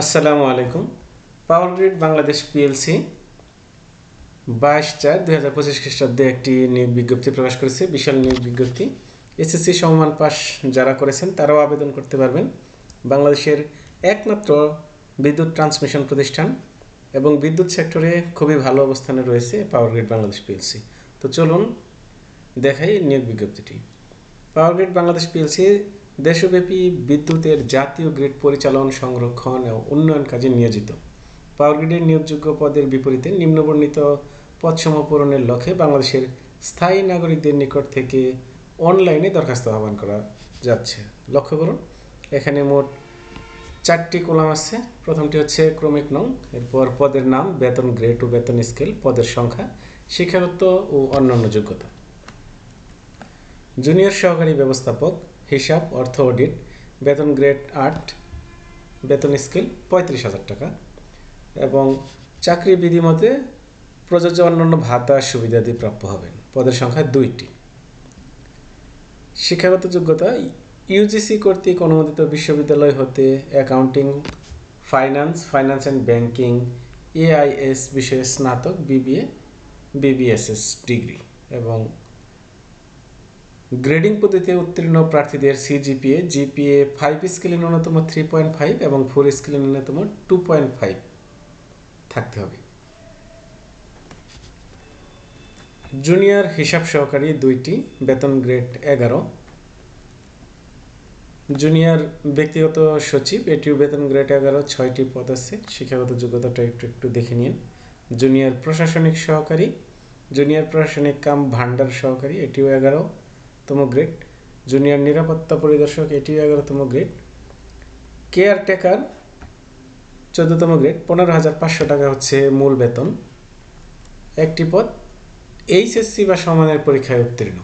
আসসালামু আলাইকুম। Power grid Bangladesh PLC বাইশ চার দুই হাজার পঁচিশ খ্রিস্টাব্দে একটি নিয়োগ বিজ্ঞপ্তি প্রকাশ করেছে। বিশাল নিয়োগ বিজ্ঞপ্তি। এসএসসি সমমান পাস যারা করেছেন, তারাও আবেদন করতে পারবেন। বাংলাদেশের একমাত্র বিদ্যুৎ ট্রান্সমিশন প্রতিষ্ঠান এবং বিদ্যুৎ সেক্টরে খুবই ভালো অবস্থানে রয়েছে পাওয়ার গ্রিড বাংলাদেশ পিএলসি তো চলুন দেখাই নিয়োগ বিজ্ঞপ্তিটি। পাওয়ার গ্রিড বাংলাদেশ পিএলসি দেশব্যাপী বিদ্যুতের জাতীয় গ্রিড পরিচালন সংরক্ষণ ও উন্নয়ন কাজে নিয়োজিত। পাওয়ার গ্রিডের নিয়োগযোগ্য পদের বিপরীতে নিম্নবর্ণিত পদসমূহ পূরণের লক্ষ্যে বাংলাদেশের স্থায়ী নাগরিকদের নিকট থেকে অনলাইনে দরখাস্ত আহ্বান করা যাচ্ছে। লক্ষ্য করুন, এখানে মোট চারটি কলাম আছে। প্রথমটি হচ্ছে ক্রমিক নং, এরপর পদের নাম, বেতন গ্রেড ও বেতন স্কেল, পদের সংখ্যা শিক্ষাগত ও অন্যান্য যোগ্যতা। জুনিয়র সহকারী ব্যবস্থাপক হিসাব, অর্থ অডিট বেতন গ্রেড আট, বেতন স্কেল পঁয়ত্রিশ হাজার টাকা এবং চাকরি বিধিমতে প্রযোজ্য অন্যান্য ভাতা সুবিধাদি প্রাপ্য হবেন। পদের সংখ্যা দুইটি। শিক্ষাগত যোগ্যতা ইউজিসি কর্তৃক অনুমোদিত বিশ্ববিদ্যালয় হতে accounting finance finance and banking AIS বিষয়ে স্নাতক বিবিএ বিবিএসএস ডিগ্রি এবং গ্রেডিং পদ্ধতিতে উত্তীর্ণ প্রার্থীদের সিজিপিএ, জিপিএ ফাইভ স্কেলে ন্যূনতম থ্রি পয়েন্ট ফাইভ এবং ফোর স্কেলে ন্যূনতম টু পয়েন্ট ফাইভ থাকতে হবে। জুনিয়র হিসাব সহকারী দুইটি, বেতন গ্রেড এগারো। জুনিয়র ব্যক্তিগত সচিব, এটিও বেতন গ্রেড এগারো, ছয়টি পদ আছে, শিক্ষাগত যোগ্যতাটা একটু একটু দেখে নিন। জুনিয়র প্রশাসনিক সহকারী, জুনিয়র প্রশাসনিক কাম ভান্ডার সহকারী, এটিও এগারো। তম গ্রেড জুনিয়র নিরাপত্তা পরিদর্শক এটিও এগারোতম গ্রেড কেয়ারটেকার চোদ্দতম গ্রেড পনেরো হাজার পাঁচশো টাকা হচ্ছে মূল বেতন। একটি পদ, এইচএসসি বা সমানের পরীক্ষায় উত্তীর্ণ।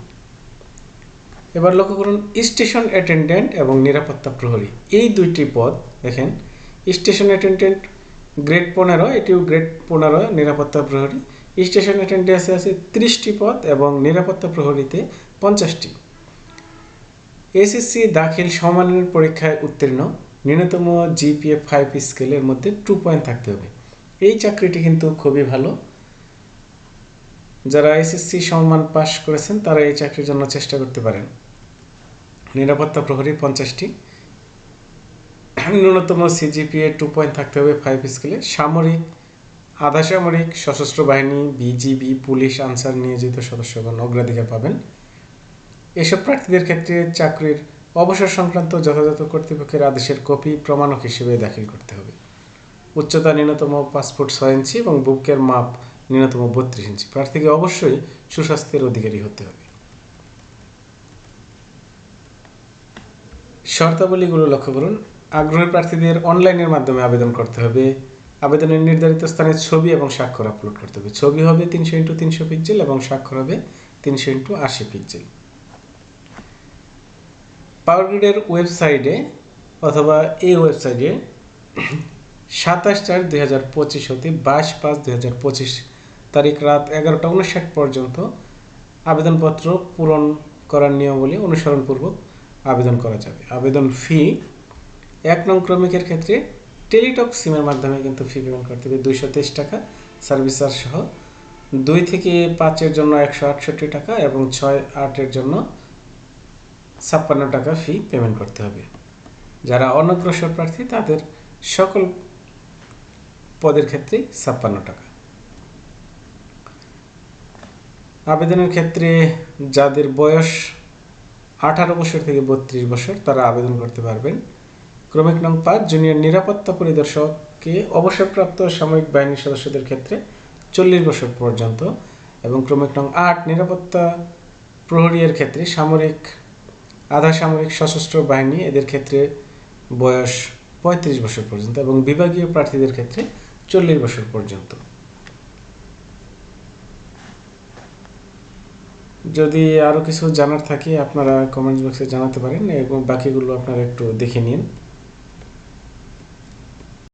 এবার লক্ষ্য করুন, স্টেশন অ্যাটেন্ডেন্ট এবং নিরাপত্তা প্রহরী। এই দুইটি পদ, দেখেন, স্টেশন অ্যাটেন্ডেন্ট গ্রেড পনেরো, এটিও গ্রেড পনেরো, নিরাপত্তা প্রহরী। স্টেশন অ্যাটেন্ডেন্সে আছে ত্রিশটি পদ এবং নিরাপত্তা প্রহরীতে পঞ্চাশটি। এসএসসি দাখিল সমানের পরীক্ষায় উত্তীর্ণ ন্যূনতম জিপিএ ফাইভ স্কেলের মধ্যে টু পয়েন্ট থাকতে হবে। এই চাকরিটি কিন্তু খুবই ভালো। যারা এসএসসি সম্মান পাশ করেছেন, তারা এই চাকরির জন্য চেষ্টা করতে পারেন। নিরাপত্তা প্রহরী পঞ্চাশটি। ন্যূনতম সিজিপিএ টু পয়েন্ট থাকতে হবে ফাইভ স্কেলে। সামরিক আধা সামরিক সশস্ত্র বাহিনী, বিজিবি, পুলিশ, আনসার নিয়োজিত সদস্যগণ অগ্রাধিকার পাবেন। এসব প্রার্থীদের ক্ষেত্রে চাকরির অবসর সংক্রান্ত যথাযথ কর্তৃপক্ষের আদেশের কপি প্রমাণক হিসেবে দাখিল করতে হবে। উচ্চতা ন্যূনতম পাসপোর্ট ছয় ইঞ্চি এবং বুকের মাপ ন্যূনতম বত্রিশ ইঞ্চি। প্রার্থীকে অবশ্যই সুস্বাস্থ্যের অধিকারী হতে হবে। শর্তাবলীগুলো লক্ষ্য করুন। আগ্রহী প্রার্থীদের অনলাইনের মাধ্যমে আবেদন করতে হবে। আবেদনের নির্ধারিত স্থানে ছবি এবং স্বাক্ষর আপলোড করতে হবে। ছবি হবে তিনশো ইন্টু তিনশো পিক্সেল এবং স্বাক্ষর হবে তিনশো ইন্টু আশি পিক্সেল। পাওয়ার গ্রিডের ওয়েবসাইটে অথবা এই ওয়েবসাইটে সাতাশ চার দুই হাজার পঁচিশ হতে বাইশ পাঁচ দুই হাজার পঁচিশ তারিখ রাত এগারোটা উনষাট পর্যন্ত আবেদনপত্র পূরণ করার নিয়মাবলী অনুসরণপূর্বক আবেদন করা যাবে। আবেদন ফি এক নং ক্রমিকের ক্ষেত্রে টেলিটক সিমের মাধ্যমে কিন্তু ফি পেমেন্ট করতে হবে, দুইশো তেইশ টাকা সার্ভিস চার্জ সহ। দুই থেকে পাঁচের জন্য একশো আটষট্টি টাকা এবং ছয় আটের জন্য ছাপ্পান্ন টাকা ফি পেমেন্ট করতে হবে। যারা অনগ্রসর প্রার্থী, তাদের সকল পদের ক্ষেত্রে ছাপ্পান্ন টাকা। আবেদনের ক্ষেত্রে যাদের বয়স আঠারো বছর থেকে বত্রিশ বছর, তারা আবেদন করতে পারবেন। ক্রমিক নং পাঁচ, জুনিয়র নিরাপত্তা পরিদর্শককে অবসরপ্রাপ্ত সামরিক বাহিনীর সদস্যদের ক্ষেত্রে চল্লিশ বছর পর্যন্ত এবং ক্রমিক নং আট, নিরাপত্তা প্রহরীর ক্ষেত্রে সামরিক, আধা সামরিক সশস্ত্র বাহিনী, এদের ক্ষেত্রে বয়স পঁয়ত্রিশ বছর পর্যন্ত এবং বিভাগীয় প্রার্থীদের ক্ষেত্রে চল্লিশ বছর পর্যন্ত। যদি আরও কিছু জানার থাকে, আপনারা কমেন্টস বক্সে জানাতে পারেন এবং বাকিগুলো আপনারা একটু দেখে নিন।